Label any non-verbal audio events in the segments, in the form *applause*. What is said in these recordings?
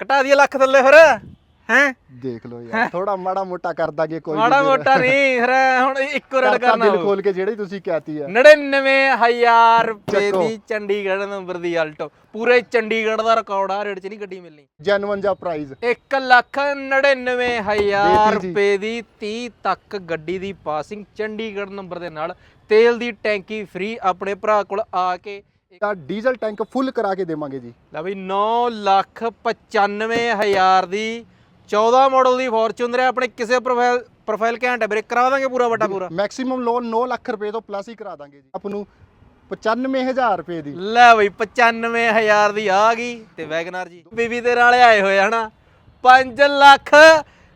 ਘਟਾ ਦਈਏ ਲੱਖ ਥੱਲੇ ਫਿਰ ਹੈ? ਦੇਖ ਲਓ ਯਾਰ ਥੋੜਾ ਮਾੜਾ ਮੋਟਾ ਕਰ ਦਾਂਗੇ ਕੋਈ ਮਾੜਾ ਮੋਟਾ ਨਹੀਂ ਫਿਰ ਹੁਣ ਇੱਕੋ ਰੇਟ ਕਰਨਾ ਦਿਲ। ਖੋਲ ਕੇ ਜਿਹੜੀ ਤੁਸੀਂ ਕਹਿਤੀ ਹੈ 99000 ਰੁਪਏ। ਦੀ ਚੰਡੀਗੜ੍ਹ ਨੰਬਰ ਦੀ ਆਲਟੋ ਪੂਰੇ ਚੰਡੀਗੜ੍ਹ ਦਾ ਰਿਕਾਰਡ ਆ ਰੇਟ 'ਚ ਨਹੀਂ ਗੱਡੀ ਮਿਲਣੀ। ਜੈਨੂਅਨ ਜਾਂ ਪ੍ਰਾਈਸ 1 ਲੱਖ 99000 ਦੇਤੀ ਜੀ। ਰੁਪਏ ਦੀ 30 ਤੱਕ ਗੱਡੀ ਦੀ ਪਾਸਿੰਗ ਚੰਡੀਗੜ੍ਹ ਨੰਬਰ ਦੇ ਨਾਲ। ਤੇਲ ਦੀ ਟੈਂਕੀ ਫ੍ਰੀ ਆਪਣੇ ਭਰਾ ਕੋਲ ਆ ਕੇ ਤਾਂ ਡੀਜ਼ਲ ਟੈਂਕ ਫੁੱਲ ਕਰਾ ਕੇ ਦੇਵਾਂਗੇ ਜੀ। ਲੈ ਬਈ 9 ਲੱਖ 95000 ਦੀ 14 ਮਾਡਲ ਦੀ ਫੋਰਚੂਨਰ ਹੈ ਆਪਣੇ ਕਿਸੇ ਪ੍ਰੋਫਾਈਲ ਪ੍ਰੋਫਾਈਲ ਘੈਂਟ ਹੈ ਵੀਰੇ ਕਰਾ ਦਾਂਗੇ ਪੂਰਾ ਵੱਡਾ ਪੂਰਾ। ਮੈਕਸਿਮਮ ਲੋਨ 9 ਲੱਖ ਰੁਪਏ ਤੋਂ ਪਲੱਸ ਹੀ ਕਰਾ ਦਾਂਗੇ ਜੀ। ਆਪ ਨੂੰ 95000 ਰੁਪਏ ਦੀ। ਲੈ ਬਈ 95000 ਦੀ ਆ ਗਈ ਤੇ ਵੈਗਨਰ ਜੀ। ਬੀਬੀ ਦੇ ਨਾਲ ਆਏ ਹੋਏ ਹਨਾ। 5 ਲੱਖ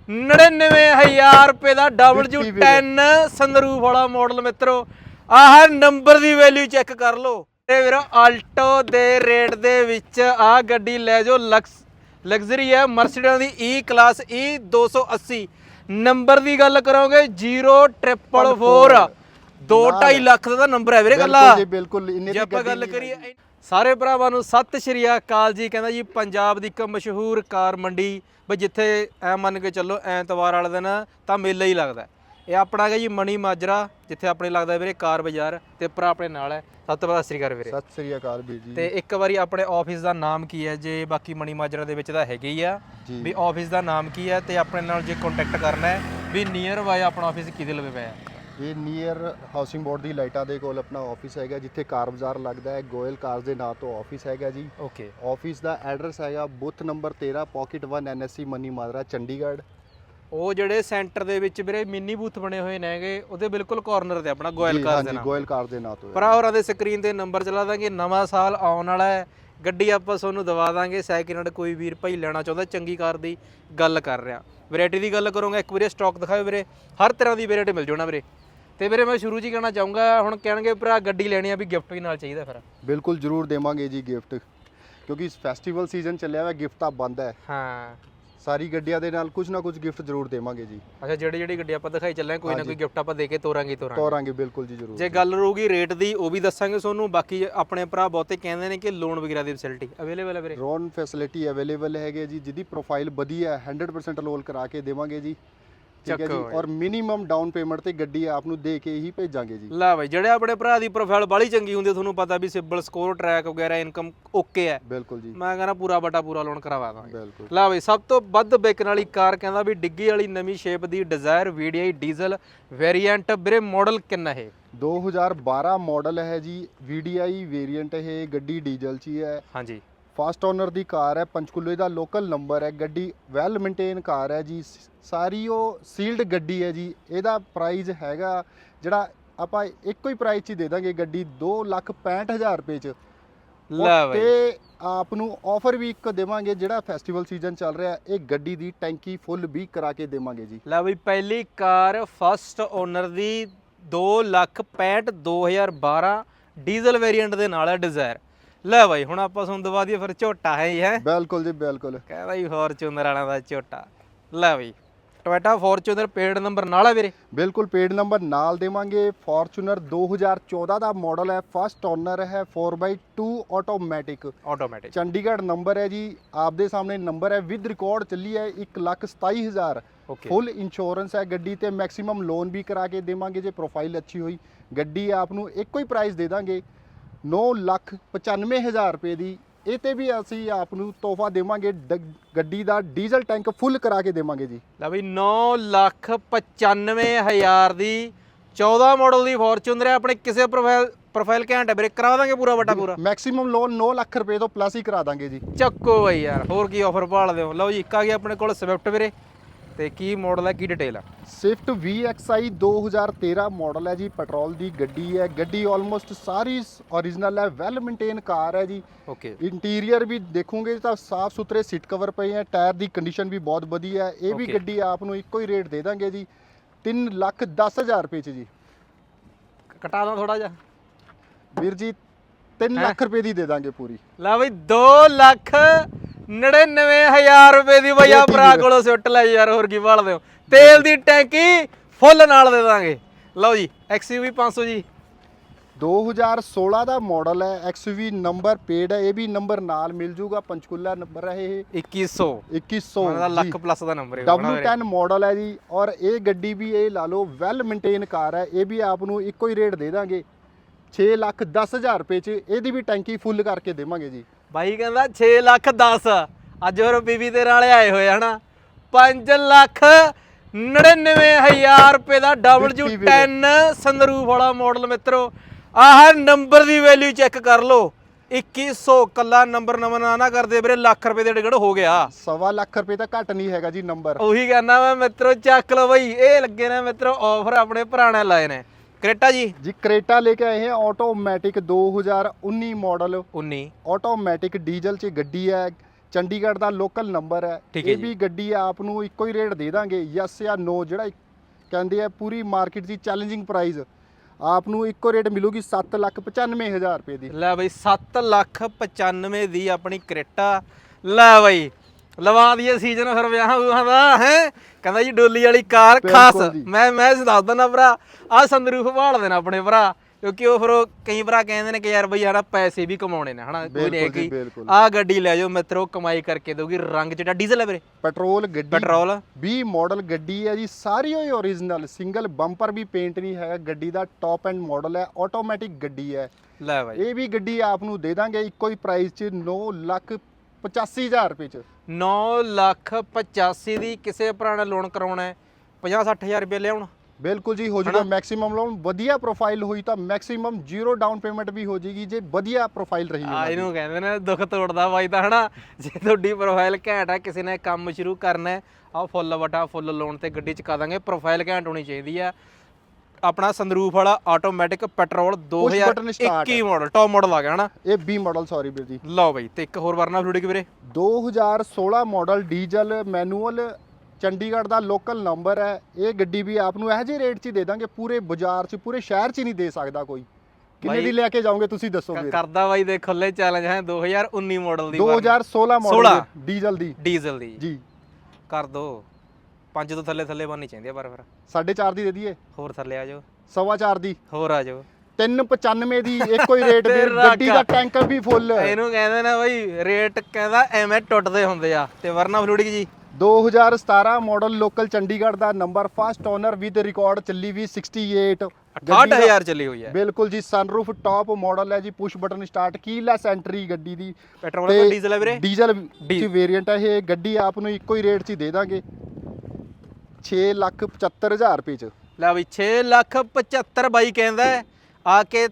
99000 ਰੁਪਏ ਦਾ W10 ਸੰਦਰੂਫ ਵਾਲਾ ਮਾਡਲ ਮਿੱਤਰੋ। ਆਹ ਨੰਬਰ ਦੀ ਵੈਲਿਊ ਚੈੱਕ ਕਰ ਲਓ। ਤੇ ਵੀਰੋ ਆਲਟੋ ਦੇ ਰੇਟ ਦੇ ਵਿੱਚ ਆ ਗੱਡੀ ਲੈ ਜਾਓ। ਲਕਸ ਲਗਜ਼ਰੀ ਹੈ। ਮਰਸੀਡੀਜ਼ ਦੀ E ਕਲਾਸ E 280 ਨੰਬਰ ਦੀ ਗੱਲ ਕਰੋਗੇ 0444 2 2.5 ਲੱਖ ਦਾ ਨੰਬਰ ਹੈ ਵੀਰੇ ਗੱਲਾਂ। ਜੀ ਬਿਲਕੁਲ। ਇੰਨੇ ਦੀ ਆਪਾਂ ਗੱਲ ਕਰੀਏ ਸਾਰੇ ਭਰਾਵਾਂ ਨੂੰ ਸਤਿ ਸ਼੍ਰੀ ਅਕਾਲ ਜੀ। ਕਹਿੰਦਾ ਜੀ ਪੰਜਾਬ ਦੀ ਇੱਕ ਮਸ਼ਹੂਰ ਕਾਰ ਮੰਡੀ। ਬਈ ਜਿੱਥੇ ਐ ਮੰਨ ਕੇ ਚੱਲੋ ਐਤਵਾਰ ਵਾਲੇ ਦਿਨ ਤਾਂ ਮੇਲਾ ਹੀ ਲੱਗਦਾ। ਇਹ ਆਪਣਾ ਹੈਗਾ ਜੀ ਮਣੀ ਮਾਜਰਾ ਜਿੱਥੇ ਆਪਣੇ ਲੱਗਦਾ ਵੀਰੇ ਕਾਰ ਬਾਜ਼ਾਰ ਤੇ ਭਰਾ ਆਪਣੇ ਨਾਲ ਹੈ। ਸਤਿ ਤੋਂ ਸਤਿ ਸ਼੍ਰੀ ਅਕਾਲ ਵੀਰੇ। ਸਤਿ ਸ੍ਰੀ ਅਕਾਲ ਵੀਰ ਜੀ। ਤੇ ਇੱਕ ਵਾਰੀ ਆਪਣੇ ਆਫਿਸ ਦਾ ਨਾਮ ਕੀ ਹੈ? ਜੇ ਬਾਕੀ ਮਣੀ ਮਾਜਰਾ ਦੇ ਵਿੱਚ ਤਾਂ ਹੈਗੇ ਹੀ ਆ। ਜੀ। ਵੀ ਆਫਿਸ ਦਾ ਨਾਮ ਕੀ ਹੈ ਤੇ ਆਪਣੇ ਨਾਲ ਜੇ ਕੰਟੈਕਟ ਕਰਨਾ ਹੈ ਵੀ ਨੀਅਰ ਬਾਈ ਆਪਣਾ ਆਫਿਸ ਕਿਹਦੇ ਲਵੇ ਪਿਆ ਹੈ? ਇਹ ਨੀਅਰ ਹਾਊਸਿੰਗ ਬੋਰਡ ਦੀ ਲਾਈਟਾਂ ਦੇ ਕੋਲ ਆਪਣਾ ਆਫਿਸ ਹੈਗਾ ਜਿੱਥੇ ਕਾਰ ਬਾਜ਼ਾਰ ਲੱਗਦਾ ਹੈ ਗੋਇਲ ਕਾਰਸ ਦੇ ਨਾਂ ਤੋਂ ਆਫਿਸ ਹੈਗਾ ਜੀ। ਓਕੇ ਆਫਿਸ ਦਾ ਐਡਰੈਸ ਹੈਗਾ booth number 13 pocket 1 NSC Mani Majra Chandigarh. ਉਹ ਜਿਹੜੇ ਸੈਂਟਰ ਦੇ ਵਿੱਚ ਵੀਰੇ ਮਿੰਨੀ ਬੂਥ ਬਣੇ ਹੋਏ ਨੇਗੇ ਉਹਦੇ ਬਿਲਕੁਲ ਕਾਰਨਰ ਤੇ ਆਪਣਾ ਗੋਇਲ ਜੀ, ਕਾਰ ਦੇ ਨਾਲ। ਗੋਇਲ ਕਾਰ ਦੇ ਨਾਂ ਤੋਂ। ਭਰਾ ਹੋਰਾਂ ਦੇ ਸਕਰੀਨ ਤੇ ਨੰਬਰ ਚਲਾ ਦਾਂਗੇ ਨਵਾਂ ਸਾਲ ਆਉਣ ਵਾਲਾ ਹੈ। ਗੱਡੀ ਆਪਾਂ ਤੁਹਾਨੂੰ ਦਵਾ ਦਾਂਗੇ ਸੈਕਿੰਡ ਹੈਂਡ ਕੋਈ ਵੀਰ ਭਾਈ ਲੈਣਾ ਚਾਹੁੰਦਾ ਚੰਗੀ ਕਾਰ ਦੀ ਗੱਲ ਕਰ ਰਿਹਾ। ਵੈਰਾਈਟੀ ਦੀ ਗੱਲ ਕਰੋਗੇ ਇੱਕ ਵੀਰੇ ਸਟਾਕ ਦਿਖਾਓ ਵੀਰੇ। ਹਰ ਤਰ੍ਹਾਂ ਦੀ ਵੈਰਾਈਟੀ ਮਿਲ ਜਾਣਾ ਵੀਰੇ। ਤੇ ਵੀਰੇ ਮੈਂ ਸ਼ੁਰੂ ਹੀ ਕਹਿਣਾ ਚਾਹੂੰਗਾ ਹੁਣ ਕਹਿਣਗੇ ਭਰਾ ਗੱਡੀ ਲੈਣੀ ਆ ਵੀ ਗਿਫਟ ਵੀ ਨਾਲ ਚਾਹੀਦਾ ਫਿਰ। ਬਿਲਕੁਲ ਜ਼ਰੂਰ ਦੇਵਾਂਗੇ ਜੀ ਗਿਫਟ ਕਿਉਂਕਿ ਫੈਸਟੀਵਲ ਸੀਜ਼ਨ ਚੱਲਿਆ ਹੋਇਆ ਗਿਫਟ ਤਾਂ ਬੰਦ ਹੈ। ਹਾਂ। ਸਾਰੀ ਗੱਡੀਆਂ ਦੇ ਨਾਲ ਕੁਝ ਨਾ ਕੁਝ ਗਿਫਟ ਜ਼ਰੂਰ ਦੇਵਾਂਗੇ ਜੀ। ਅੱਛਾ ਜਿਹੜੀ ਜਿਹੜੀ ਗੱਡੀ ਆਪਾਂ ਦਿਖਾਈ ਚੱਲੇ ਕੋਈ ਨਾ ਕੋਈ ਗਿਫਟ ਆਪਾਂ ਦੇ ਕੇ ਤੋਰਾਂਗੇ ਹੀ ਤੋਰਾਂਗੇ। ਤੋਰਾਂਗੇ ਬਿਲਕੁਲ ਜੀ ਜ਼ਰੂਰ। ਜੇ ਗੱਲ ਰਹੂਗੀ ਰੇਟ ਦੀ ਉਹ ਵੀ ਦੱਸਾਂਗੇ ਤੁਹਾਨੂੰ। ਬਾਕੀ ਆਪਣੇ ਭਰਾ ਬਹੁਤੇ ਕਹਿੰਦੇ ਨੇ ਕਿ ਲੋਨ ਵਗੈਰਾ ਦੀ ਫੈਸਿਲਿਟੀ ਅਵੇਲੇਬਲ ਹੈ ਵੀਰੇ? ਲੋਨ ਫੈਸਿਲਿਟੀ ਅਵੇਲੇਬਲ ਹੈਗੇ ਜੀ ਜਿਹਦੀ ਪ੍ਰੋਫਾਈਲ ਵਧੀਆ ਹੈ 100% ਲੋਨ ਕਰਾ ਕੇ ਦੇਵਾਂਗੇ ਜੀ। ਠੀਕ ਹੈ ਜੀ ਔਰ ਮਿਨੀਮਮ ਡਾਊਨ ਪੇਮੈਂਟ ਤੇ ਗੱਡੀ ਆਪ ਨੂੰ ਦੇ ਕੇ ਹੀ ਭੇਜਾਂਗੇ ਜੀ। ਲੈ ਬਈ ਜਿਹੜੇ ਆਪਣੇ ਭਰਾ ਦੀ ਪ੍ਰੋਫਾਈਲ ਬਾਲੀ ਚੰਗੀ ਹੁੰਦੀ ਤੁਹਾਨੂੰ ਪਤਾ ਵੀ ਸਿਬਲ ਸਕੋਰ ਟਰੈਕ ਵਗੈਰਾ ਇਨਕਮ ਓਕੇ ਹੈ ਬਿਲਕੁਲ ਜੀ। ਮੈਂ ਕਹਿੰਦਾ ਪੂਰਾ ਵੱਡਾ ਪੂਰਾ ਲੋਨ ਕਰਵਾ ਦਾਂਗੇ। ਬਿਲਕੁਲ। ਲੈ ਬਈ ਸਭ ਤੋਂ ਵੱਧ ਵਿਕਣ ਵਾਲੀ ਕਾਰ ਕਹਿੰਦਾ ਵੀ ਡਿੱਗੀ ਵਾਲੀ ਨਵੀਂ ਸ਼ੇਪ ਦੀ ਡਿਜ਼ਾਇਰ VDI ਡੀਜ਼ਲ ਵੇਰੀਐਂਟ ਵੀਰੇ ਮਾਡਲ ਕਿੰਨਾ ਹੈ? 2012 ਮਾਡਲ ਹੈ ਜੀ VDI ਵੇਰੀਐਂਟ ਇਹ ਗੱਡੀ ਡੀਜ਼ਲ 'ਚ ਹੀ ਹੈ। ਹਾਂਜੀ। ਫਸਟ ਓਨਰ ਦੀ ਕਾਰ ਹੈ ਪੰਚਕੂਲੇ ਦਾ ਲੋਕਲ ਨੰਬਰ ਹੈ ਗੱਡੀ ਵੈਲ ਮੇਨਟੇਨ ਕਾਰ ਹੈ ਜੀ ਸਾਰੀ ਉਹ ਸੀਲਡ ਗੱਡੀ ਹੈ ਜੀ ਇਹਦਾ ਪ੍ਰਾਈਸ ਹੈਗਾ ਜਿਹੜਾ ਆਪਾਂ ਇੱਕੋ ਹੀ ਪ੍ਰਾਈਸ 'ਚ ਹੀ ਦੇ ਦਾਂਗੇ ਗੱਡੀ 265000 ਰੁਪਏ 'ਚ। ਲੈ ਬਈ। ਤੇ ਆਪ ਨੂੰ ਆਫਰ ਵੀ ਇੱਕ ਦੇਵਾਂਗੇ ਜਿਹੜਾ ਫੈਸਟੀਵਲ ਸੀਜ਼ਨ ਚੱਲ ਰਿਹਾ ਇਹ ਗੱਡੀ ਦੀ ਟੈਂਕੀ ਫੁੱਲ ਵੀ ਕਰਾ ਕੇ ਦੇਵਾਂਗੇ ਜੀ। ਲੈ ਬਈ ਪਹਿਲੀ ਕਾਰ ਫਸਟ ਓਨਰ ਦੀ 265000 ਡੀਜ਼ਲ ਵੇਰੀਐਂਟ ਦੇ ਨਾਲ ਹੈ ਡਿਜ਼ਾਇਰ ਲੈ ਬਈ ਹੁਣ ਆਪਾਂ ਤੁਹਾਨੂੰ ਦਵਾ ਦਈਏ ਫਿਰ ਝੋਟਾ ਹੈ ਹੀ ਹੈ? ਬਿਲਕੁਲ ਜੀ ਬਿਲਕੁਲ। ਕਹਿੰਦਾ ਹੀ ਫੋਰਚੂਨਰ ਵਾਲਿਆਂ ਦਾ ਝੋਟਾ। ਲੈ ਬਈ ਟੋਇਟਾ ਫੋਰਚੂਨਰ ਪੇਡ ਨੰਬਰ ਨਾਲ ਹੈ ਵੀਰੇ? ਬਿਲਕੁਲ ਪੇਡ ਨੰਬਰ ਨਾਲ ਦੇਵਾਂਗੇ। ਫੋਰਚੂਨਰ 2014 ਦਾ ਮਾਡਲ ਹੈ ਫਸਟ ਓਨਰ ਹੈ 4x2 automatic. Automatic Chandigarh number ਹੈ ਜੀ ਆਪਦੇ ਸਾਹਮਣੇ ਨੰਬਰ ਹੈ ਵਿਦ ਰਿਕਾਰਡ ਚੱਲੀ ਹੈ 127000 ਓਕੇ ਫੁੱਲ ਇੰਸ਼ੋਰੈਂਸ ਹੈ ਗੱਡੀ ਤੇ ਮੈਕਸਿਮਮ ਲੋਨ ਵੀ ਕਰਾ ਕੇ ਦੇਵਾਂਗੇ ਜੇ ਪ੍ਰੋਫਾਈਲ ਅੱਛੀ ਹੋਈ। ਗੱਡੀ ਆਪ ਨੂੰ ਇੱਕੋ ਹੀ ਪ੍ਰਾਈਸ ਦੇ ਦਾਂਗੇ। 995000 ਰੁਪਏ ਦੀ। ਇਹ ਤੇ ਵੀ ਅਸੀਂ ਆਪ ਨੂੰ ਤੋਹਫਾ ਦੇਵਾਂਗੇ। ਗੱਡੀ ਦਾ ਡੀਜ਼ਲ ਟੈਂਕ ਫੁੱਲ ਕਰਾ ਕੇ ਦੇਵਾਂਗੇ ਜੀ। ਲੈ ਬਈ 9 ਲੱਖ 95000 ਦੀ 14 ਮਾਡਲ ਦੀ ਫੋਰਚੂਨਰ ਹੈ। ਆਪਣੇ ਕਿਸੇ ਪ੍ਰੋਫਾਈਲ ਪ੍ਰੋਫਾਈਲ ਘੈਂਟ ਹੈ ਵੀਰੇ। ਕਰਾ ਦਾਂਗੇ ਪੂਰਾ ਵੱਡਾ ਪੂਰਾ। ਮੈਕਸਿਮਮ ਲੋਨ 9 ਲੱਖ ਰੁਪਏ ਤੋਂ ਪਲੱਸ ਹੀ ਕਰਾ ਦਾਂਗੇ ਜੀ। ਚੱਕੋ ਬਈ ਯਾਰ ਹੋਰ ਕੀ ਆਫਰ ਭਾਲਦੇ ਹੋ? ਲਓ ਜੀ ਇੱਕ ਆ ਗਿਆ ਆਪਣੇ ਕੋਲ ਸਵਿਫਟ ਵੀਰੇ। ਤੇ ਕੀ ਮਾਡਲ ਹੈ? ਕੀ ਡਿਟੇਲ ਆ ਸਵਿਫਟ VXI 2013 ਮਾਡਲ ਹੈ ਜੀ। ਪੈਟਰੋਲ ਦੀ ਗੱਡੀ ਹੈ। ਗੱਡੀ ਆਲਮੋਸਟ ਸਾਰੀ ਓਰੀਜਨਲ ਹੈ। ਵੈਲ ਮੇਨਟੇਨ ਕਾਰ ਹੈ ਜੀ। ਓਕੇ ਇੰਟੀਰੀਅਰ ਵੀ ਦੇਖੋਗੇ ਤਾਂ ਸਾਫ਼ ਸੁਥਰੇ ਸੀਟ ਕਵਰ ਪਏ ਹੈ। ਟਾਇਰ ਦੀ ਕੰਡੀਸ਼ਨ ਵੀ ਬਹੁਤ ਵਧੀਆ ਹੈ। ਇਹ ਵੀ Okay. ਗੱਡੀ ਆਪ ਨੂੰ ਇੱਕੋ ਹੀ ਰੇਟ ਦੇ ਦਾਂਗੇ ਜੀ। 3 ਲੱਖ 10000 ਰੁਪਏ ਚ ਜੀ। ਕਟਾ ਦਾਂ ਥੋੜਾ ਜਿਹਾ। ਵੀਰ ਜੀ 3 ਹੈਂ? ਲੱਖ ਰੁਪਏ ਦੀ ਦੇ ਦਾਂਗੇ ਪੂਰੀ। ਲੈ ਬਈ 2 ਲੱਖ 99000 ਰੁਪਏ ਦੀ ਬਈ ਆ ਭਰਾ। ਕੋਲੋਂ ਸੁੱਟ ਲੈ ਯਾਰ ਹੋਰ ਕੀ ਭਾਲਦੇ ਹੋ? ਤੇਲ ਦੀ ਟੈਂਕੀ ਫੁੱਲ ਨਾਲ ਦੇ ਦਾਂਗੇ। ਲਓ ਜੀ XUV 500 ਜੀ। 2016 ਦਾ ਮਾਡਲ ਹੈ XUV ਨੰਬਰ ਪੇਡ ਹੈ ਇਹ ਵੀ ਨੰਬਰ ਨਾਲ ਮਿਲ ਜੂਗਾ ਪੰਚਕੂਲਾ ਨੰਬਰ ਹੈ ਇਹ। 2100 2100 ਉਹਨਾਂ ਦਾ। ਲੱਖ ਪਲੱਸ ਦਾ ਨੰਬਰ ਹੈ ਉਹਨਾਂ ਦਾ W10 ਮਾਡਲ ਹੈ ਜੀ ਔਰ ਇਹ ਗੱਡੀ ਵੀ ਇਹ ਲਾ ਲਓ ਵੈਲ ਮੇਨਟੇਨ ਕਾਰ ਹੈ ਇਹ ਵੀ ਆਪ ਨੂੰ ਇੱਕੋ ਹੀ ਰੇਟ ਦੇ ਦਾਂਗੇ। 6 ਲੱਖ 10 ਹਜ਼ਾਰ ਰੁਪਏ ਚ ਇਹਦੀ ਵੀ ਟੈਂਕੀ ਫੁੱਲ ਕਰਕੇ ਦੇਵਾਂਗੇ ਜੀ। ਬਾਈ ਕਹਿੰਦਾ 6 ਲੱਖ 10 ਅੱਜ ਹੋਰ ਬੀਬੀ ਤੇਰੇ ਵਾਲੇ ਆਏ ਹੋਏ ਹਨਾ? 5 ਲੱਖ 99000 ਰੁਪਏ ਦਾ W10 ਸੰਦਰੂਫ ਵਾਲਾ ਮਾਡਲ ਮਿੱਤਰੋ। ਆਹ ਨੰਬਰ ਦੀ ਵੈਲਿਊ ਚੈੱਕ ਕਰ ਲਓ। 2100 ਕੱਲਾ ਨੰਬਰ ਨਵਾਂ ਨਾ ਨਾ ਕਰਦੇ ਵੀਰੇ ਲੱਖ ਰੁਪਏ ਦੇ ਡਿਗੜ ਹੋ ਗਿਆ। ਸਵਾ ਲੱਖ ਰੁਪਏ ਤਾਂ ਘੱਟ ਨਹੀਂ ਹੈਗਾ ਜੀ ਨੰਬਰ ਉਹੀ ਕਹਿੰਦਾ ਮੈਂ ਮਿੱਤਰੋ ਚੱਕ ਲਓ ਬਈ। ਇਹ ਲੱਗੇ ਨੇ ਮਿੱਤਰੋ ਆਫਰ ਆਪਣੇ ਪੁਰਾਣੇ ਲਾਏ ਨੇ। ਕਰੇਟਾ ਜੀ? ਜੀ ਕਰੇਟਾ ਲੈ ਕੇ ਆਏ ਹਾਂ ਆਟੋਮੈਟਿਕ 2019 ਮਾਡਲ 19 ਆਟੋਮੈਟਿਕ ਡੀਜ਼ਲ 'ਚ ਗੱਡੀ ਹੈ ਚੰਡੀਗੜ੍ਹ ਦਾ ਲੋਕਲ ਨੰਬਰ ਹੈ। ਠੀਕ ਹੈ ਇਹ ਜੀ। ਵੀ ਗੱਡੀ ਆਪ ਨੂੰ ਇੱਕੋ ਹੀ ਰੇਟ ਦੇ ਦਾਂਗੇ ਯੈਸ ਜਾਂ ਨੋ ਜਿਹੜਾ ਇੱਕ ਕਹਿੰਦੇ ਆ ਪੂਰੀ ਮਾਰਕੀਟ ਦੀ ਚੈਲੰਜਿੰਗ ਪ੍ਰਾਈਸ ਆਪ ਨੂੰ ਇੱਕੋ ਰੇਟ ਮਿਲੂਗੀ 795000 ਰੁਪਏ ਦੀ। ਲੈ ਬਈ 7 ਲੱਖ 95 ਦੀ ਆਪਣੀ ਕਰੇਟਾ। ਲੈ ਬਈ ਲਵਾ ਦਈਏ ਸੀਜ਼ਨ ਫਿਰ ਵਿਆਹ ਵਿਆਹਾਂ ਦਾ ਹੈ? ਕਹਿੰਦਾ ਜੀ ਡੋਲੀ ਵਾਲੀ ਕਾਰ ਖਾਸ। ਮੈਂ ਮੈਂ ਦੱਸ ਦਿੰਦਾ ਭਰਾ ਆ ਸੰਦਰੂਫ ਭਾਲ ਦੇਣਾ ਆਪਣੇ ਭਰਾ ਕਿਉਂਕਿ ਉਹ ਫਿਰ ਕਈ ਭਰਾ ਕਹਿੰਦੇ ਨੇ ਕਿ ਯਾਰ ਬਈ ਯਾਰ ਪੈਸੇ ਵੀ ਕਮਾਉਣੇ ਨੇ ਹਨਾ? ਕੋਈ ਨਹੀਂ ਕਿ। ਆ ਗੱਡੀ ਲੈ ਜਾਓ ਮਿੱਤਰੋ ਕਮਾਈ ਕਰਕੇ ਦੋਗੀ ਰੰਗ ਜਿਹੜਾ ਡੀਜ਼ਲ ਹੈ ਵੀਰੇ? ਪੈਟਰੋਲ ਗੱਡੀ ਪੈਟਰੋਲ। 20 ਮਾਡਲ ਗੱਡੀ ਹੈ ਜੀ ਸਾਰੀ ਹੋਈ ਓਰੀਜਨਲ ਸਿੰਗਲ ਬੰਪਰ ਵੀ ਪੇਂਟ ਨਹੀਂ ਹੈਗਾ ਗੱਡੀ ਦਾ ਟੌਪ ਐਂਡ ਮਾਡਲ ਹੈ ਆਟੋਮੈਟਿਕ ਗੱਡੀ ਹੈ। ਲੈ ਬਾਈ। ਇਹ ਵੀ ਗੱਡੀ ਆਪ ਨੂੰ ਦੇ ਦਾਂਗੇ ਇੱਕੋ ਹੀ ਪ੍ਰਾਈਸ 'ਚ 9 ਲੱਖ 85000 ਰੁਪਏ 'ਚ। 9 ਲੱਖ 85 ਦੀ ਕਿਸੇ ਭਰਾ ਨੇ ਲੋਨ ਕਰਾਉਣਾ ਹੈ। 50 60000 ਰੁਪਏ ਲਿਆਉਣ। ਬਿਲਕੁਲ ਜੀ ਹੋ ਜਾਊਗਾ ਮੈਕਸਿਮਮ ਲੋਨ ਵਧੀਆ ਪ੍ਰੋਫਾਈਲ ਹੋਈ ਤਾਂ ਮੈਕਸਿਮਮ ਜ਼ੀਰੋ ਡਾਊਨ ਪੇਮੈਂਟ ਵੀ ਹੋ ਜਾਏਗੀ ਜੇ ਵਧੀਆ ਪ੍ਰੋਫਾਈਲ ਰਹੀ ਆ। ਇਹਨੂੰ ਕਹਿੰਦੇ ਨੇ ਦੁੱਖ ਤੋੜਦਾ ਬਾਈ ਤਾਂ ਹਨਾ? ਜੇ ਤੁਹਾਡੀ ਪ੍ਰੋਫਾਈਲ ਘੈਂਟ ਹੈ ਕਿਸੇ ਨੇ ਕੰਮ ਸ਼ੁਰੂ ਕਰਨਾ ਹੈ ਆ ਫੁੱਲ ਵਟਾ ਫੁੱਲ ਲੋਨ ਤੇ ਗੱਡੀ ਚਕਾ ਦਾਂਗੇ। ਪ੍ਰੋਫਾਈਲ ਘੈਂਟ ਹੋਣੀ ਚਾਹੀਦੀ ਆ ਆਪਣਾ ਸੰਦਰੂਫ ਵਾਲਾ automatic petrol button start 2021 model top model ਆ ਗਿਆ ਹਨਾ? ਇਹ 20 ਮਾਡਲ ਸੌਰੀ ਵੀਰ ਜੀ। ਲਓ ਬਾਈ ਤੇ ਇੱਕ ਹੋਰ ਵਰਨਾ ਫਲੂਡਿਕ ਵੀਰੇ? 2016 ਮਾਡਲ ਡੀਜ਼ਲ ਮੈਨੂਅਲ ਚੰਡੀਗੜ੍ਹ ਦਾ ਲੋਕਲ ਨੰਬਰ ਹੈ। ਇਹ ਗੱਡੀ ਵੀ ਆਪ ਨੂੰ ਇਹੋ ਜਿਹੇ ਰੇਟ 'ਚ ਹੀ ਦੇ ਦਾਂਗੇ ਪੂਰੇ ਬਾਜ਼ਾਰ 'ਚ ਪੂਰੇ ਸ਼ਹਿਰ 'ਚ ਹੀ ਨਹੀਂ ਦੇ ਸਕਦਾ ਕੋਈ। ਕਿੰਨੇ ਦੀ ਲੈ ਕੇ ਜਾਓਗੇ ਤੁਸੀਂ ਦੱਸੋ ਵੀਰ? ਕਰਦਾ ਬਾਈ ਦੇ ਖੁੱਲੇ ਚੈਲੰਜ ਹੈ 2019 ਮਾਡਲ ਦੀ 2016 ਮਾਡਲ 16 ਡੀਜ਼ਲ ਦੀ। ਡੀਜ਼ਲ ਦੀ। ਜੀ। ਕਰ ਦੋ। ਪੰਜ ਤੋਂ ਥੱਲੇ ਥੱਲੇ ਬਣਨੀ ਚਾਹੀਦੀ ਆ ਪਰ ਫਿਰ। 4.5 ਦੀ ਦੇ ਦਈਏ। ਹੋਰ ਥੱਲੇ ਆ ਜਾਓ। ਸਵਾ ਚਾਰ ਦੀ। ਹੋਰ ਆ ਜਾਓ। 395 ਦੀ ਇੱਕੋ ਹੀ ਰੇਟ *laughs* ਵੀਰ ਤੇਰਾ ਗੱਡੀ ਦਾ ਟੈਂਕਰ ਵੀ ਫੁੱਲ। ਇਹਨੂੰ ਕਹਿੰਦੇ ਨੇ ਬਾਈ ਰੇਟ ਕਹਿੰਦਾ ਐਵੇਂ ਟੁੱਟਦੇ ਹੁੰਦੇ ਆ। ਤੇ ਵਰਨਾ ਫਲੂਡਿਕ ਜੀ। 2017 model local Chandigarh the number first owner with record ਚੱਲੀ ਵੀ 68 ਗੱਡੀ ਦਾ- 68000 ਚੱਲੀ ਹੋਈ ਹੈ। ਬਿਲਕੁਲ ਜੀ ਸਨਰੂਫ ਟਾਪ ਮਾਡਲ ਹੈ ਜੀ। Push button start keyless entry ਗੱਡੀ ਦੀ। ਪੈਟਰੋਲ ਤੇ ਡੀਜ਼ਲ ਹੈ ਵੀਰੇ। ਡੀਜ਼ਲ ਡੀ- ਦੀ ਵੇਰੀਐਂਟ ਹੈ ਇਹ। ਗੱਡੀ ਆਪ ਨੂੰ ਇੱਕੋ ਹੀ ਰੇਟ 'ਚ ਹੀ ਦੇ ਦਾਂਗੇ। 6 ਲੱਖ 75000 ਰੁਪਏ 'ਚ। ਲੈ ਬਈ 6 ਲੱਖ 75 ਬਾਈ ਕਹਿੰਦਾ ਹੈ, ਆ ਕੇ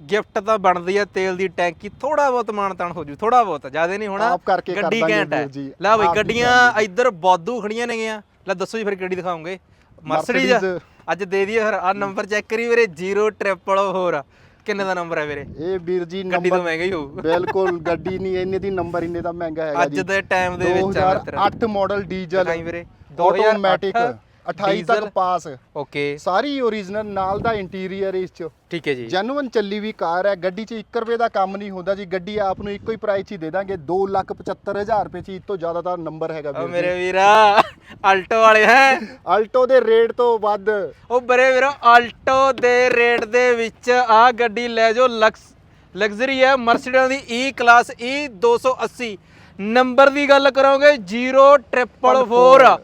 ਗਿਫਟ ਤਾਂ ਬਣਦੀ ਹੈ ਤੇਲ ਦੀ ਟੈਂਕੀ। ਥੋੜਾ ਬਹੁਤ ਮਾਨਤਾਨ ਹੋ ਜੂ ਥੋੜਾ ਬਹੁਤ ਜ਼ਿਆਦਾ ਨਹੀਂ ਹੋਣਾ। ਆਪ ਕਰਕੇ ਕਰ ਗੱਡੀ ਦਾਂਗੇ ਘੈਂਟ ਹੈ। ਵੀਰ ਜੀ, ਲੈ ਬਈ ਆਪ ਗੱਡੀਆਂ ਇੱਧਰ ਬਾਦੂ ਖੜੀਆਂ ਨੇਗੀਆਂ। ਲੈ ਦੱਸੋ ਜੀ ਫਿਰ ਕਿਹੜੀ ਦਿਖਾਉਂਗੇ? ਮਰਸੀਡੀਜ਼। Mercedes। ਅੱਜ ਦੇ ਦਈਏ ਫਿਰ ਆ ਨੰਬਰ ਚੈੱਕ ਕਰੀ ਵੀਰੇ 044 ਕਿੰਨੇ ਦਾ ਨੰਬਰ ਹੈ ਵੀਰੇ? ਇਹ ਵੀਰ ਜੀ ਗੱਡੀ ਤਾਂ ਨੰਬਰ ਮਹਿੰਗਾ ਹੀ ਹੋਊ। ਬਿਲਕੁਲ ਗੱਡੀ ਨਹੀਂ ਇੰਨੇ ਦੀ ਨੰਬਰ ਇੰਨੇ ਦਾ ਮਹਿੰਗਾ ਹੈਗਾ ਅੱਜ ਜੀ। ਦੇ ਟਾਈਮ ਦੇ ਵਿੱਚ ਆ ਮਿੱਤਰ। 2008 ਮਾਡਲ ਡੀਜ਼ਲ ਦਿਖਾਈ ਵੀਰੇ। Automatic 28 diesel. ਤੱਕ ਪਾਸ ਓਕੇ। ਸਾਰੀ ਓਰੀਜਨਲ ਨਾਲ ਦਾ ਇੰਟੀਰੀਅਰ ਇਸ ਚ। ਠੀਕ ਹੈ ਜੀ। ਜੈਨੂਇਨ ਚੱਲੀ ਵੀ ਕਾਰ ਹੈ। ਗੱਡੀ 'ਚ 1 ਰੁਪਏ ਦਾ ਕੰਮ ਨਹੀਂ ਹੁੰਦਾ ਜੀ। ਗੱਡੀ ਆਪ ਨੂੰ ਇੱਕੋ ਹੀ ਪ੍ਰਾਈਸ 'ਚ ਹੀ ਦੇ ਦਾਂਗੇ। 275000 ਰੁਪਏ 'ਚ ਇਸ ਤੋਂ ਜ਼ਿਆਦਾ ਦਾ ਨੰਬਰ ਹੈਗਾ ਵੀਰ ਮੇਰੇ ਵੀਰਾ। ਆਲਟੋ ਵਾਲੇ ਹੈ? ਆਲਟੋ ਦੇ ਰੇਟ ਤੋਂ ਵੱਧ। ਉਹ ਬਰੇ ਵੀਰੋ ਆਲਟੋ ਦੇ ਰੇਟ ਦੇ ਵਿੱਚ ਆ ਗੱਡੀ ਲੈ ਜਾਓ ਲਕਸ ਲਗਜ਼ਰੀ ਹੈ ਮਰਸੀਡੀਜ਼ ਦੀ ਈ ਕਲਾਸ ਈ 280 ਨੰਬਰ ਦੀ ਗੱਲ ਕਰੋਗੇ 0444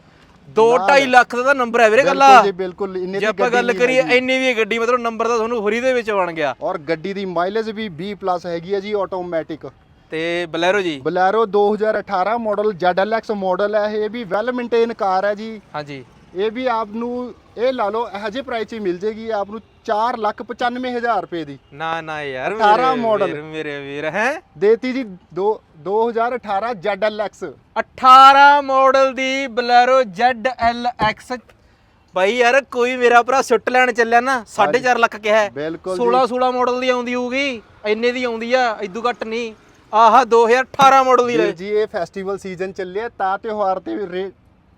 2.5 ਲੱਖ ਦਾ ਨੰਬਰ ਹੈ ਵੀਰੇ ਗੱਲਾ। ਜੀ ਬਿਲਕੁਲ ਇੰਨੇ ਜੇ ਦੀ ਆਪਾਂ ਗੱਲ ਕਰੀਏ। ਇੰਨੀ ਵੀ ਗੱਡੀ ਮਤਲਬ ਨੰਬਰ ਤਾਂ ਤੁਹਾਨੂੰ ਫਰੀ ਦੇ ਵਿੱਚ ਬਣ ਗਿਆ। ਔਰ ਗੱਡੀ ਦੀ ਮਾਈਲੇਜ ਵੀ 20 ਪਲੱਸ ਹੈਗੀ ਹੈ ਜੀ ਆਟੋਮੈਟਿਕ ਤੇ ਬਲੈਰੋ ਜੀ? ਬਲੈਰੋ 2018 ਮਾਡਲ ZLX ਮਾਡਲ ਹੈ ਇਹ ਵੀ ਵੈਲ ਮੇਨਟੇਨ ਕਾਰ ਹੈ ਜੀ। ਹਾਂਜੀ। ਇਹ ਵੀ ਆਪ ਨੂੰ ਇਹ ਲਾ ਲਓ ਇਹੋ ਜਿਹੇ ਪ੍ਰਾਈਸ 'ਚ ਹੀ ਮਿਲ ਜੇਗੀ ਆਪ ਨੂੰ 495000 ਰੁਪਏ ਦੀ। ਨਾ ਨਾ ਯਾਰ 18 ਮੇਰੇ model। ਵੀਰ, ਮੇਰੇ ਵੀਰ ਹੈ? ਦੇਤੀ ਜੀ ਦੋ 2018 ZLX 18 ਮਾਡਲ ਦੀ ਬਲੈਰੋ ZLX ਭਾਈ ਯਾਰ ਕੋਈ ਮੇਰਾ ਭਰਾ ਸੁੱਟ ਲੈਣ ਚੱਲਿਆ ਨਾ 4.5 ਲੱਖ ਕਿਹਾ ਹੈ। ਬਿਲਕੁਲ ਜੀ। 16 16 ਮਾਡਲ ਦੀ ਆਉਂਦੀ ਹੋਊਗੀ ਇੰਨੇ ਦੀ ਆਉਂਦੀ ਆ ਇਦੋਂ ਘੱਟ ਨਹੀਂ। ਆਹ 2018 ਮਾਡਲ ਦੀ ਲੈ। ਜੀ ਇਹ ਫੈਸਟੀਵਲ ਸੀਜ਼ਨ ਚੱਲਿਆ ਤਾਂ ਤਿਉਹਾਰ ਤੇ ਰੇ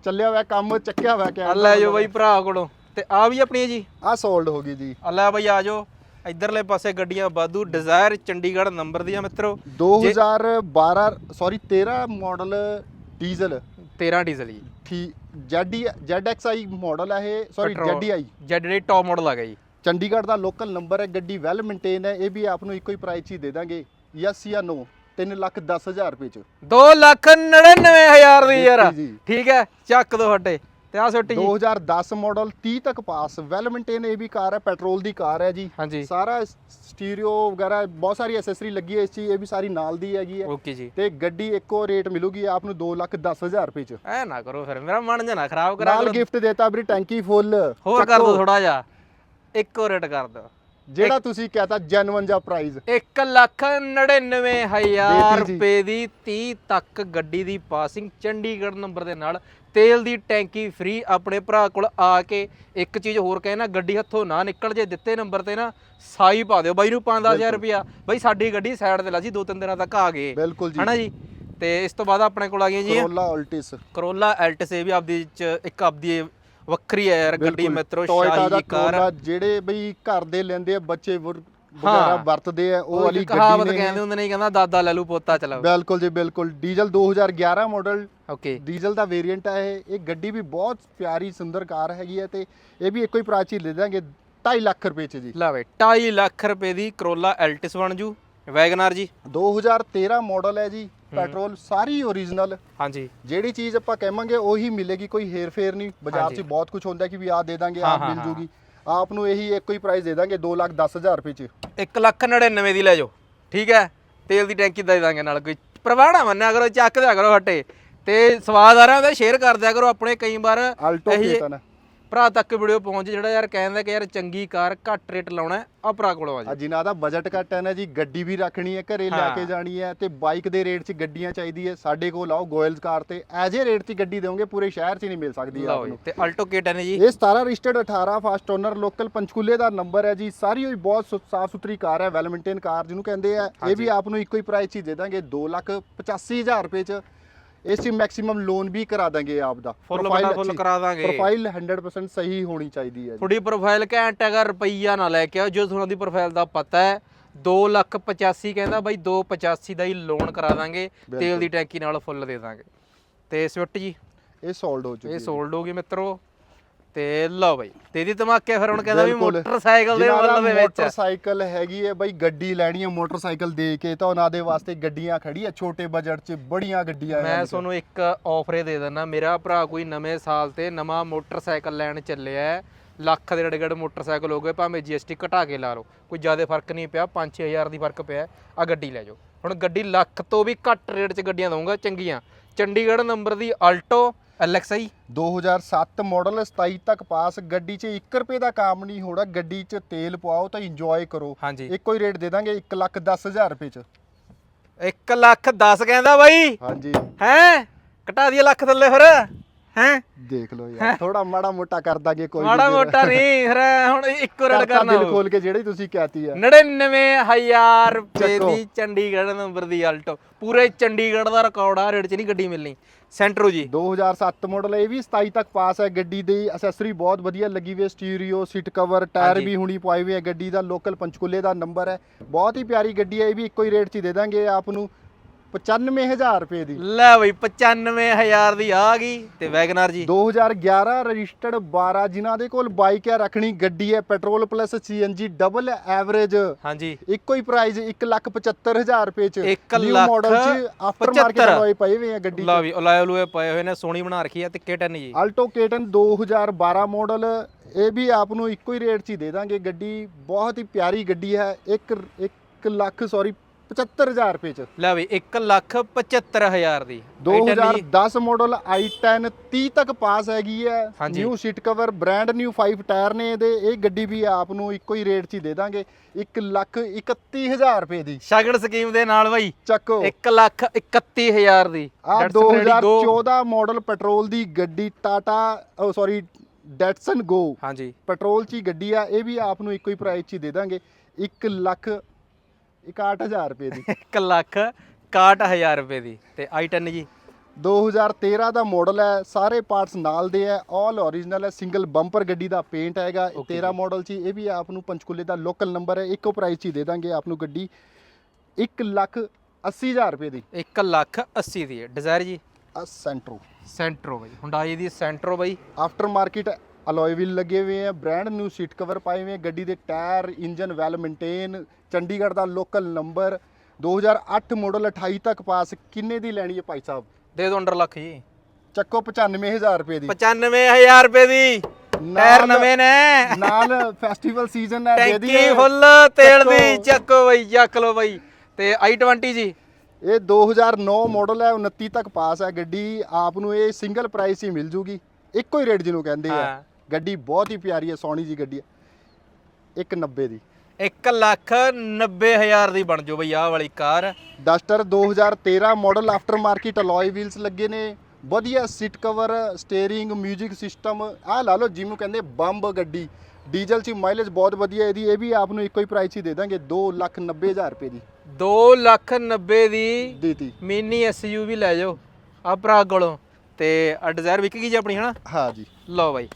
ਚੱਲਿਆ ਹੋਇਆ ਕੰਮ ਚੱਕਿਆ ਹੋਇਆ ਆ ਕਿਆ ਲੈ ਜਾਓ ਬਾਈ ਭਰਾ ਕੋਲੋਂ। ਤੇ ਆ ਵੀ ਆਪਣੀ ਹੈ ਜੀ? ਆ ਸੋਲਡ ਹੋ ਗਈ ਜੀ। ਆ ਲੈ ਬਾਈ ਆ ਜਾਓ। ਇਧਰਲੇ ਪਾਸੇ ਗੱਡੀਆਂ ਵਾਧੂ ਡਿਜ਼ਾਇਰ ਚੰਡੀਗੜ੍ਹ ਨੰਬਰ ਦੀਆਂ ਮਿੱਤਰੋ। 2012 ਸੌਰੀ 13 ਮਾਡਲ ਡੀਜ਼ਲ 13 ਡੀਜ਼ਲ ਜੀ। ZD ZXi ਮਾਡਲ ਹੈ ਇਹ ਸੌਰੀ Petrol। ZDI ਜੈਡ ਜਿਹੜੀ ਟੌਪ ਮਾਡਲ ਆ ਗਿਆ ਜੀ। ਚੰਡੀਗੜ੍ਹ ਦਾ ਲੋਕਲ ਨੰਬਰ ਹੈ ਗੱਡੀ ਵੈਲ ਮੇਨਟੇਨ ਹੈ ਇਹ ਵੀ ਆਪ ਨੂੰ ਇੱਕੋ ਹੀ ਪ੍ਰਾਈਸ 'ਚ ਹੀ ਦੇ ਦਾਂਗੇ ਯੈਸ ਜਾਂ ਨੋ 3 ਲੱਖ 10 ਹਜ਼ਾਰ ਰੁਪਏ 'ਚ। 2 ਲੱਖ 99000 ਦੀ ਯਾਰ। ਦੇਖੀ ਜੀ। ਠੀਕ ਹੈ ਚੱਕ ਦੋ ਹੱਟੇ ਤੇ ਆ ਸੁੱਟੀ ਜੀ। 2010 ਮਾਡਲ 30 ਤੱਕ ਪਾਸ ਵੈਲ ਮੇਨਟੇਨ ਇਹ ਵੀ ਕਾਰ ਹੈ ਪੈਟਰੋਲ ਦੀ ਕਾਰ ਹੈ ਜੀ। ਹਾਂਜੀ। ਸਾਰਾ ਸਟੀਰੀਓ ਵਗੈਰਾ ਬਹੁਤ ਸਾਰੀ ਲੱਗੀ ਹੈ ਇਸ 'ਚ ਇਹ ਵੀ ਸਾਰੀ ਨਾਲ ਦੀ ਹੈਗੀ ਹੈ। ਓਕੇ ਜੀ। ਤੇ ਗੱਡੀ ਇੱਕੋ ਰੇਟ ਮਿਲੂਗੀ ਆਪ ਨੂੰ 2 ਲੱਖ 10 ਹਜ਼ਾਰ ਰੁਪਏ 'ਚ। ਐ ਨਾ ਕਰੋ ਫਿਰ ਮੇਰਾ ਮਨ ਜਨਾ ਖਰਾਬ ਕਰਾ ਨਾਲ ਕਰੋ। ਗਿਫਟ ਦੇਤਾ ਵੀਰੇ ਟੈਂਕੀ ਫੁੱਲ ਹੋਰ ਕਰ ਦੋ ਥੋੜਾ ਜਿਹਾ। ਇੱਕੋ ਰੇਟ ਕਰ ਦੋ ਜਿਹੜਾ ਤੁਸੀਂ ਕਹਤਾ ਜੈਨੂਇਨ ਜਾਂ ਪ੍ਰਾਈਸ 1 ਲੱਖ 99000 ਦੇਤੀ ਜੀ। ਰੁਪਏ ਦੀ 30 ਤੱਕ ਗੱਡੀ ਦੀ ਪਾਸਿੰਗ ਚੰਡੀਗੜ੍ਹ ਨੰਬਰ ਦੇ ਨਾਲ। ਤੇਲ ਦੀ ਟੈਂਕੀ ਫ੍ਰੀ ਆਪਣੇ ਭਰਾ ਕੋਲ ਆ ਕੇ ਇੱਕ ਚੀਜ਼ ਹੋਰ ਕਹਿਣਾ ਗੱਡੀ ਹੱਥੋਂ ਨਾ ਨਿਕਲ ਜੇ ਦਿੱਤੇ ਨੰਬਰ ਤੇ ਨਾ ਸਾਈ ਪਾ ਦਿਓ। ਬਾਈ ਨੂੰ 5-10000 ਰੁਪਿਆ ਬਾਈ ਸਾਡੀ ਗੱਡੀ ਸਾਈਡ ਤੇ ਲਾ ਜੀ ਦੋ ਤਿੰਨ ਦਿਨਾਂ ਤੱਕ ਆ ਗਏ। ਬਿਲਕੁਲ ਜੀ। ਹਨਾ ਜੀ? ਤੇ ਇਸ ਤੋਂ ਬਾਅਦ ਆਪਣੇ ਕੋਲ ਆ ਗਈਆਂ ਜੀ। ਕਰੋਲਾ ਅਲਟਿਸ ਕਰੋਲਾ ਐਲਟਸ ਇਹ ਵੀ ਆਪਦੀ ਚ ਇੱਕ ਆਪਦੀ ਵੱਖਰੀ ਹੈ ਯਾਰ ਗੱਡੀ। ਮਿੱਤਰੋ ਸ਼ਾਹੀ ਕਾਰ। ਜਿਹੜੇ ਬਈ ਘਰ ਦੇ ਲੈਂਦੇ ਆ ਬੱਚੇ। ਵਗੈਰਾ ਵਰਤਦੇ ਆ ਉਹ ਵਾਲੀ ਇੱਕ ਕਹਾਵਤ ਗੱਡੀ ਕਹਿੰਦੇ ਹੁੰਦੇ ਨੇ ਕਹਿੰਦਾ ਦਾਦਾ ਲੈ ਲੂ ਪੋਤਾ ਚਲਾਓ। ਬਿਲਕੁਲ ਜੀ ਬਿਲਕੁਲ। Diesel 2011 model okay. ਡੀਜ਼ਲ ਦਾ ਵੇਰੀਐਂਟ ਹੈ ਇਹ। ਇਹ ਗੱਡੀ ਵੀ ਬਹੁਤ ਪਿਆਰੀ ਸੁੰਦਰ ਕਾਰ ਹੈਗੀ ਹੈ ਤੇ ਇਹ ਵੀ ਇੱਕੋ ਹੀ ਹੀ ਲੈ ਦਾਂਗੇ 2.5 ਲੱਖ ਰੁਪਏ ਚ ਜੀ। ਲਾ ਵੇ 2.5 ਲੱਖ ਰੁਪਏ ਦੀ ਕਰੋਲਾ ਐਲਟਿਸ ਬਣ ਜੂ। ਵੈਗਨਾਰ ਜੀ। 2013 ਮਾਡਲ ਹੈ ਜੀ। ਪੈਟਰੋਲ ਸਾਰੀ ਓਰੀਜਨਲ ਹਾਂਜੀ। ਜਿਹੜੀ ਚੀਜ਼ ਆਪਾਂ ਕਹਾਂਗੇ ਉਹੀ ਮਿਲੇਗੀ ਕੋਈ ਹੇਰ ਫੇਰ ਨਹੀਂ। ਬਾਜ਼ਾਰ 'ਚ। ਬਹੁਤ ਕੁਝ ਹੁੰਦਾ ਕਿ ਵੀ ਆਹ ਦੇ ਦਾਂਗੇ ਆਹ ਮਿਲ। ਜੂਗੀ। ਆਪ ਨੂੰ ਇਹੀ ਇੱਕੋ ਹੀ ਪ੍ਰਾਈਸ ਦੇ ਦਾਂਗੇ 2 ਲੱਖ 10 ਹਜ਼ਾਰ ਰੁਪਏ ਚ। 1 ਲੱਖ 99 ਦੀ ਲੈ ਜਾਓ ਠੀਕ ਹੈ? ਤੇਲ ਦੀ ਟੈਂਕੀ ਦੇ ਦਾਂਗੇ ਨਾਲ ਕੋਈ। ਪ੍ਰਵਾਣਾ ਮੰਨਿਆ ਕਰੋ ਚੱਕ ਦਿਆ ਕਰੋ ਹੱਟੇ। ਤੇ ਸਵਾਦ ਆ ਰਿਹਾ ਉਹਦਾ ਸ਼ੇਅਰ ਕਰ ਦਿਆ ਕਰੋ ਆਪਣੇ ਕਈ ਵਾਰ ਕੇਤਨ ਭਰਾ ਤੱਕ ਵੀਡੀਓ ਪਹੁੰਚ ਜਿਹੜਾ ਯਾਰ ਕਹਿੰਦਾ ਕਿ ਯਾਰ ਚੰਗੀ ਕਾਰ ਘੱਟ ਰੇਟ ਲਾਉਣਾ ਆ ਭਰਾ ਕੋਲੋਂ ਆ ਜੀ। ਜਿਨ੍ਹਾਂ ਦਾ ਬਜਟ ਘੱਟ ਹੈ ਨਾ ਜੀ ਗੱਡੀ ਵੀ ਰੱਖਣੀ ਹੈ ਘਰੇ ਲੈ। ਕੇ ਜਾਣੀ ਹੈ ਤੇ ਬਾਈਕ ਦੇ ਰੇਟ 'ਚ ਗੱਡੀਆਂ ਚਾਹੀਦੀ ਹੈ। ਸਾਡੇ ਕੋਲ ਆਓ ਗੋਇਲਸ ਕਾਰ ਤੇ ਐਜ ਰੇਟ 'ਚ ਗੱਡੀ ਦੇਵੋਗੇ ਪੂਰੇ ਸ਼ਹਿਰ 'ਚ ਨਹੀਂ ਮਿਲ ਸਕਦੀ ਆਪ ਜੀ ਨੂੰ ਤੇ ਆਲਟੋ K10 ਹੈ ਜੀ। ਇਹ 17 ਰਜਿਸਟਰਡ 18 ਫਾਸਟ ਓਨਰ ਲੋਕਲ ਪੰਚਕੂਲੇ ਦਾ ਨੰਬਰ ਹੈ ਜੀ। ਸਾਰੀ ਹੋਈ ਬਹੁਤ ਸਾਫ਼ ਸੁਥਰੀ ਕਾਰ ਹੈ ਵੈਲ ਮੇਨਟੇਨ ਕਾਰ ਜਿਹਨੂੰ ਕਹਿੰਦੇ ਆ। ਇਹ ਵੀ ਆਪ ਨੂੰ ਇੱਕੋ ਹੀ ਪ੍ਰਾਈਸ 'ਚ ਦੇ ਦਾਂਗੇ 2 ਲੱਖ 85000 ਰੁਪਏ 'ਚ। ਇਸ 'ਚ ਮੈਕਸਿਮਮ ਲੋਨ ਵੀ ਕਰਾ ਦਾਂਗੇ ਆਪ ਦਾ ਫੁੱਲ ਬਟਾ ਫੁੱਲ ਕਰਾ ਦਾਂਗੇ। ਪ੍ਰੋਫਾਈਲ 100% ਸਹੀ ਹੋਣੀ ਚਾਹੀਦੀ ਹੈ ਤੁਹਾਡੀ ਪ੍ਰੋਫਾਈਲ ਘੈਂਟ ਹੈਗਾ ਰੁਪਈਆ ਨਾ ਲੈ ਕੇ ਆਓ ਜੋ ਤੁਹਾਨੂੰ ਦੀ ਪ੍ਰੋਫਾਈਲ ਦਾ ਪਤਾ ਹੈ 2 ਲੱਖ 85 ਕਹਿੰਦਾ ਬਾਈ 285 ਦਾ ਹੀ ਲੋਨ ਕਰਾ ਦਾਂਗੇ ਤੇਲ ਦੀ ਟੈਂਕੀ ਨਾਲ ਫੁੱਲ ਦੇ ਦਾਂਗੇ। ਤੇ ਸਵਿਫਟ ਜੀ? ਇਹ ਸੋਲਡ ਹੋ ਚੁੱਕੀ ਇਹ ਸੋਲਡ ਹੋ ਗਈ ਮਿੱਤਰੋ। ਤੇ ਲਓ ਬਾਈ ਤੇ ਇਹਦੀ ਧਮਾਕੇ ਫਿਰ ਹੁਣ ਕਹਿੰਦਾ ਵੀ ਬਿਲਕੁਲ। ਮੋਟਰਸਾਈਕਲ ਦੇ ਜਿਨ੍ਹਾਂ ਦਾ ਮੁੱਲ ਦੇ ਵਿੱਚ ਮੋਟਰਸਾਈਕਲ ਹੈਗੀ ਹੈ ਬਈ ਗੱਡੀ ਲੈਣੀ ਹੈ ਮੋਟਰਸਾਈਕਲ ਦੇ ਕੇ ਤਾਂ ਉਹਨਾਂ ਦੇ ਵਾਸਤੇ ਗੱਡੀਆਂ ਖੜੀ ਹੈ ਛੋਟੇ ਬਜਟ 'ਚ ਬੜੀਆਂ ਗੱਡੀਆਂ ਮੈਂ ਹਨ। ਤੁਹਾਨੂੰ ਇੱਕ ਆਫਰ ਦੇ ਦਿੰਦਾ ਮੇਰਾ ਭਰਾ ਕੋਈ ਨਵੇਂ ਸਾਲ ਤੇ ਨਵਾਂ ਮੋਟਰਸਾਈਕਲ ਲੈਣ ਚੱਲਿਆ ਹੈ। ਲੱਖ ਦੇ ਡੜਗੜ ਮੋਟਰਸਾਈਕਲ ਹੋ ਗਏ ਭਾਵੇਂ GST ਘਟਾ ਕੇ ਲਾ ਲਓ ਕੋਈ ਜ਼ਿਆਦਾ ਫ਼ਰਕ ਨਹੀਂ ਪਿਆ 5-6000 ਦੀ ਫ਼ਰਕ ਪਿਆ ਆ ਗੱਡੀ ਲੈ ਜਾਓ ਹੁਣ ਗੱਡੀ ਲੱਖ ਤੋਂ ਵੀ ਘੱਟ ਰੇਟ 'ਚ ਗੱਡੀਆਂ ਦਊਂਗਾ ਚੰਗੀਆਂ ਚੰਡੀਗੜ੍ਹ ਨੰਬਰ ਦੀ ਆਲਟੋ LXI 2007 ਮਾਡਲ 27 ਤੱਕ ਪਾਸ ਗੱਡੀ 'ਚ 1 ਰੁਪਏ ਦਾ ਕੰਮ ਨਹੀਂ ਹੋਣਾ ਗੱਡੀ 'ਚ ਤੇਲ ਪਵਾਓ ਤਾਂ ਇੰਜੋਏ ਕਰੋ। ਹਾਂਜੀ। ਇੱਕੋ ਹੀ ਰੇਟ ਦੇ ਦਾਂਗੇ 1 ਲੱਖ 10 ਹਜ਼ਾਰ ਰੁਪਏ 'ਚ। 1 ਲੱਖ 10 ਕਹਿੰਦਾ ਬਾਈ? ਹਾਂਜੀ। ਹੈ? ਘਟਾ ਦਈਏ ਲੱਖ ਥੱਲੇ ਫਿਰ। ਹੈ? ਦੇਖ ਲਓ ਯਾਰ ਥੋੜਾ ਮਾੜਾ ਮੋਟਾ ਕਰ ਦਾਂਗੇ ਕੋਈ ਮਾੜਾ ਮੋਟਾ ਨਹੀਂ ਫਿਰ। ਹੁਣ ਇੱਕੋ ਰੇਟ ਕਰਨਾ ਦਿਲ। ਖੋਲ ਕੇ ਜਿਹੜੀ ਤੁਸੀਂ ਕਹਿਤੀ ਆ। 99000 ਰੁਪਏ। ਦੀ ਚੰਡੀਗੜ੍ਹ ਨੰਬਰ ਦੀ ਆਲਟੋ ਪੂਰੇ ਚੰਡੀਗੜ੍ਹ ਦਾ ਰਿਕਾਰਡ ਆ ਰੇਟ 'ਚ ਨਹੀਂ ਗੱਡੀ ਮਿਲਣੀ। ਸੈਂਟਰੋ ਜੀ। 2007 ਮਾਡਲ ਇਹ ਵੀ 27 ਤੱਕ ਪਾਸ ਹੈ ਗੱਡੀ ਦੀ ਅਸੈਸਰੀ ਬਹੁਤ ਵਧੀਆ ਲੱਗੀ ਹੋਈ ਸਟੀਰੀਓ ਸੀਟ ਕਵਰ ਟਾਇਰ। ਵੀ ਹੁਣੀ ਪਵਾਏ ਹੋਏ ਹੈ ਗੱਡੀ ਦਾ ਲੋਕਲ ਪੰਚਕੂਲੇ ਦਾ ਨੰਬਰ ਹੈ ਬਹੁਤ ਹੀ ਪਿਆਰੀ ਗੱਡੀ ਹੈ ਇਹ ਵੀ ਇੱਕੋ ਹੀ ਰੇਟ 'ਚ ਦੇ ਦਾਂਗੇ ਆਪ ਨੂੰ। 95000 ਰੁਪਏ ਦੀ। ਲੈ ਬਈ 95000 ਦੀ ਆ ਗਈ ਤੇ ਵੈਗਨਾਰ ਜੀ। 2011 ਰਜਿਸਟਰਡ 12 ਜਿਨ੍ਹਾਂ ਦੇ ਕੋਲ ਬਾਈਕ ਹੈ ਰੱਖਣੀ ਗੱਡੀ ਹੈ petrol plus CNG double average. ਹਾਂਜੀ। ਇੱਕੋ ਹੀ ਪ੍ਰਾਈਸ 175000 ਰੁਪਏ ਚ। ਇੱਕ New ਲੱਖ model ਚ ਆਫਟਰ ਮਾਰਕੀਟ 75 ਹੋਏ ਪਏ ਹੋਏ ਆ ਗੱਡੀ ਲਾ ਵੀ ਉਲਾਏ ਉਲੂਏ ਪਏ ਹੋਏ ਨੇ ਸੋਹਣੀ ਬਣਾ ਰੱਖੀ ਆ ਤੇ K10 ਜੀ। ਆਲਟੋ ਕੇਟਨ 2012 ਮਾਡਲ ਇਹ ਵੀ ਆਪ ਨੂੰ ਇੱਕੋ ਹੀ ਰੇਟ 'ਚ ਹੀ ਦੇ ਦਾਂਗੇ। ਗੱਡੀ ਬਹੁਤ ਹੀ ਪਿਆਰੀ ਗੱਡੀ ਹੈ। 1 1 ਲੱਖ ਸੌਰੀ 75000 ਰੁਪਏ 'ਚ। ਲੈ ਬਈ 1 ਲੱਖ 75000 ਦੀ। i10 ਜੀ। 2010 ਮਾਡਲ i10 30 ਤੱਕ ਪਾਸ ਹੈਗੀ ਹੈ। New seat cover brand new 5 tyre ਨੇ ਇਹਦੇ। ਇਹ ਗੱਡੀ ਵੀ ਆਪ ਨੂੰ ਇੱਕੋ ਹੀ ਰੇਟ 'ਚ ਹੀ ਦੇ ਦਾਂਗੇ। 1 ਲੱਖ 31000 ਰੁਪਏ ਦੀ। ਸ਼ਗਨ ਸਕੀਮ ਦੇ ਨਾਲ ਬਈ। ਚੱਕੋ। 1 ਲੱਖ 31000 ਦੀ। ਆ That's ready go। 2014 model petrol ਦੀ ਗੱਡੀ ਟਾਟਾ ਸੌਰੀ ਡੈਟਸਨ ਗੋ ਹਾਂਜੀ। ਪੈਟਰੋਲ 'ਚ ਹੀ ਗੱਡੀ ਆ। ਇਹ ਵੀ ਆਪ ਨੂੰ ਇੱਕੋ ਹੀ ਪ੍ਰਾਈਸ 'ਚ ਹੀ ਦੇ ਦਾਂਗੇ। 1 ਲੱਖ 61000 ਰੁਪਏ ਦੀ। 1 ਲੱਖ 61000 ਰੁਪਏ ਦੀ। ਤੇ i10 ਜੀ? 2013 ਦਾ ਮਾਡਲ ਹੈ ਸਾਰੇ ਪਾਰਟਸ ਨਾਲ ਦੇ ਹੈ ਆਲ ਓਰੀਜਨਲ ਹੈ ਸਿੰਗਲ ਬੰਪਰ ਗੱਡੀ ਦਾ ਪੇਂਟ ਹੈਗਾ। Okay 13 ਮਾਡਲ 'ਚ ਇਹ ਵੀ ਆਪ ਨੂੰ ਪੰਚਕੂਲੇ ਦਾ ਲੋਕਲ ਨੰਬਰ ਹੈ ਇੱਕੋ ਪ੍ਰਾਈਸ 'ਚ ਹੀ ਦੇ ਦਾਂਗੇ ਆਪ ਨੂੰ ਗੱਡੀ। 1 ਲੱਖ 80000 ਰੁਪਏ ਦੀ। 1 ਲੱਖ 80 ਦੀ ਹੈ। ਡਿਜ਼ਾਇਰ ਜੀ? ਆ ਸੈਂਟਰੋ ਸੈਂਟਰੋ ਬਾਈ। ਹੁੰਡਾਈ ਦੀ ਸੈਂਟਰੋ ਬਾਈ। ਆਫਟਰ ਮਾਰਕੀਟ ਅਲੋਏ ਵੀਲ ਲੱਗੇ ਹੋਏ ਆ ਬ੍ਰਾਂਡ ਨਿਊ ਸੀਟ ਕਵਰ ਪਾਏ ਹੋਏ ਆ ਗੱਡੀ ਦੇ tyre engine well maintain Chandigarh ਦਾ ਲੋਕਲ ਨੰਬਰ 2008 ਮਾਡਲ 28 ਤੱਕ ਪਾਸ ਕਿੰਨੇ ਦੀ ਲੈਣੀ ਹੈ ਭਾਈ ਸਾਹਿਬ? ਦੇ ਦੋ ਅੰਡਰ ਲੱਖ ਜੀ। ਚੱਕੋ 95000 ਰੁਪਏ ਦੀ। 95000 ਰੁਪਏ ਦੀ। ਟਾਇਰ ਨਵੇਂ ਨੇ। ਨਾਲ ਫੈਸਟੀਵਲ ਸੀਜ਼ਨ ਹੈ ਦੇ ਦਈਏ। ਫੁੱਲ ਤੇਲ ਦੀ। ਚੱਕੋ। ਬਈ ਚੱਕ ਲਓ ਬਈ। ਤੇ i20 ਜੀ। ਇਹ 2009 ਮਾਡਲ ਹੈ 29 ਤੱਕ ਪਾਸ ਹੈ ਗੱਡੀ। ਆਪ ਨੂੰ ਇਹ ਸਿੰਗਲ ਪ੍ਰਾਈਸ ਹੀ ਮਿਲ ਜੂਗੀ। ਇੱਕੋ ਹੀ ਰੇਟ ਜਿਹਨੂੰ ਕਹਿੰਦੇ ਆ। ਗੱਡੀ ਬਹੁਤ ਹੀ ਪਿਆਰੀ ਹੈ ਸੋਹਣੀ ਜੀ ਗੱਡੀ ਹੈ। 190 ਦੀ। 1 ਲੱਖ 90000 ਦੀ ਬਣ ਜਾਓ ਬਈ ਆਹ ਵਾਲੀ car. Duster 2013 model after market alloy wheels ਲੱਗੇ ਨੇ। ਵਧੀਆ ਸੀਟ ਕਵਰ ਸਟੀਅਰਿੰਗ 뮤직 ਸਿਸਟਮ ਆਹ ਲਾ ਲਓ ਜਿਹਨੂੰ ਕਹਿੰਦੇ ਬੰਬ ਗੱਡੀ। ਡੀਜ਼ਲ 'ਚ ਮਾਈਲੇਜ ਬਹੁਤ ਵਧੀਆ ਇਹਦੀ ਇਹ ਵੀ ਆਪ ਨੂੰ ਇੱਕੋ ਹੀ ਪ੍ਰਾਈਸ ਹੀ ਦੇ ਦਾਂਗੇ 2,90,000 ਰੁਪਏ ਦੀ। 2 ਲੱਖ 90 ਦੀ ਦੇਤੀ। ਮਿਨੀ ਐਸਯੂਵੀ ਲੈ ਜਾਓ ਆ ਭਰਾ ਕੋਲੋਂ। ਤੇ ਆ ਡਿਜ਼ਾਇਰ ਵਿਕ ਗਈ ਜੀ ਆਪਣੀ ਹਨਾ? ਹਾਂ ਜੀ। ਲਓ ਬਾਈ।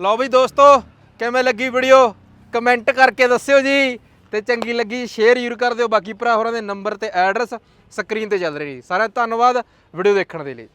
ਲਓ ਬਈ ਦੋਸਤੋ, ਕਿਵੇਂ ਲੱਗੀ ਵੀਡੀਓ ਕਮੈਂਟ ਕਰਕੇ ਦੱਸਿਓ ਜੀ। ਤੇ ਚੰਗੀ ਲੱਗੀ ਸ਼ੇਅਰ ਜ਼ਰੂਰ ਕਰ ਦਿਓ। ਬਾਕੀ ਭਰਾ ਹੋਰਾਂ ਦੇ ਨੰਬਰ ਤੇ ਐਡਰੈਸ ਸਕਰੀਨ ਤੇ ਚੱਲ ਰਹੀ ਜੀ। ਸਾਰਿਆਂ ਦਾ ਧੰਨਵਾਦ ਵੀਡੀਓ ਦੇਖਣ ਦੇ ਲਈ।